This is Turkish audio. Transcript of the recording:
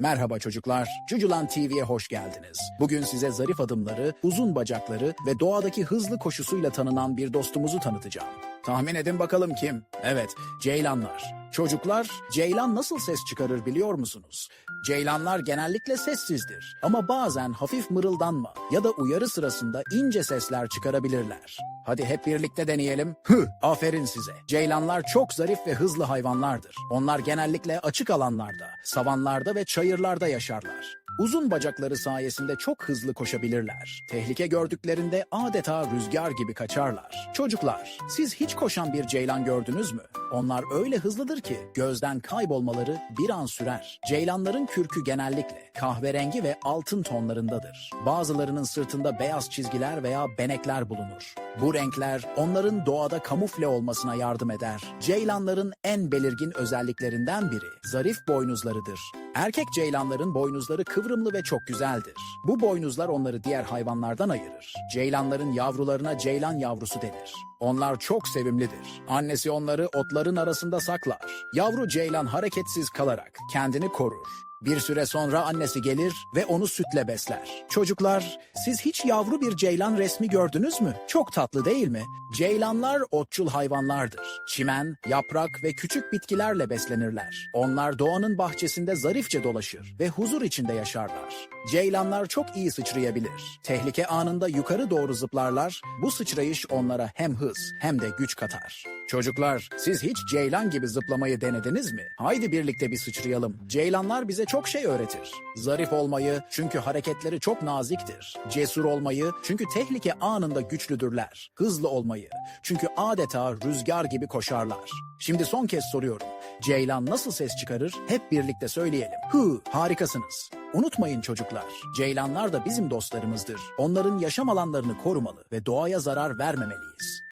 Merhaba çocuklar, Cuculan TV'ye hoş geldiniz. Bugün size zarif adımları, uzun bacakları ve doğadaki hızlı koşusuyla tanınan bir dostumuzu tanıtacağım. Tahmin edin bakalım kim? Evet, ceylanlar. Çocuklar, ceylan nasıl ses çıkarır biliyor musunuz? Ceylanlar genellikle sessizdir ama bazen hafif mırıldanma ya da uyarı sırasında ince sesler çıkarabilirler. Hadi hep birlikte deneyelim. Hı, aferin size. Ceylanlar çok zarif ve hızlı hayvanlardır. Onlar genellikle açık alanlarda, savanlarda ve çayırlarda yaşarlar. Uzun bacakları sayesinde çok hızlı koşabilirler. Tehlike gördüklerinde adeta rüzgar gibi kaçarlar. Çocuklar, siz hiç koşan bir ceylan gördünüz mü? Onlar öyle hızlıdır ki gözden kaybolmaları bir an sürer. Ceylanların kürkü genellikle kahverengi ve altın tonlarındadır. Bazılarının sırtında beyaz çizgiler veya benekler bulunur. Bu renkler onların doğada kamufle olmasına yardım eder. Ceylanların en belirgin özelliklerinden biri zarif boynuzlarıdır. Erkek ceylanların boynuzları kıvrımlı ve çok güzeldir. Bu boynuzlar onları diğer hayvanlardan ayırır. Ceylanların yavrularına ceylan yavrusu denir. Onlar çok sevimlidir. Annesi onları otların arasında saklar. Yavru ceylan hareketsiz kalarak kendini korur. Bir süre sonra annesi gelir ve onu sütle besler. Çocuklar, siz hiç yavru bir ceylan resmi gördünüz mü? Çok tatlı değil mi? Ceylanlar otçul hayvanlardır. Çimen, yaprak ve küçük bitkilerle beslenirler. Onlar doğanın bahçesinde zarifçe dolaşır ve huzur içinde yaşarlar. Ceylanlar çok iyi sıçrayabilir. Tehlike anında yukarı doğru zıplarlar. Bu sıçrayış onlara hem hız hem de güç katar. Çocuklar, siz hiç ceylan gibi zıplamayı denediniz mi? Haydi birlikte bir sıçrayalım. Ceylanlar bize çok şey öğretir. Zarif olmayı çünkü hareketleri çok naziktir. Cesur olmayı çünkü tehlike anında güçlüdürler. Hızlı olmayı çünkü adeta rüzgar gibi koşarlar. Şimdi son kez soruyorum. Ceylan nasıl ses çıkarır? Hep birlikte söyleyelim. Hı, harikasınız. Unutmayın çocuklar, ceylanlar da bizim dostlarımızdır. Onların yaşam alanlarını korumalı ve doğaya zarar vermemeliyiz.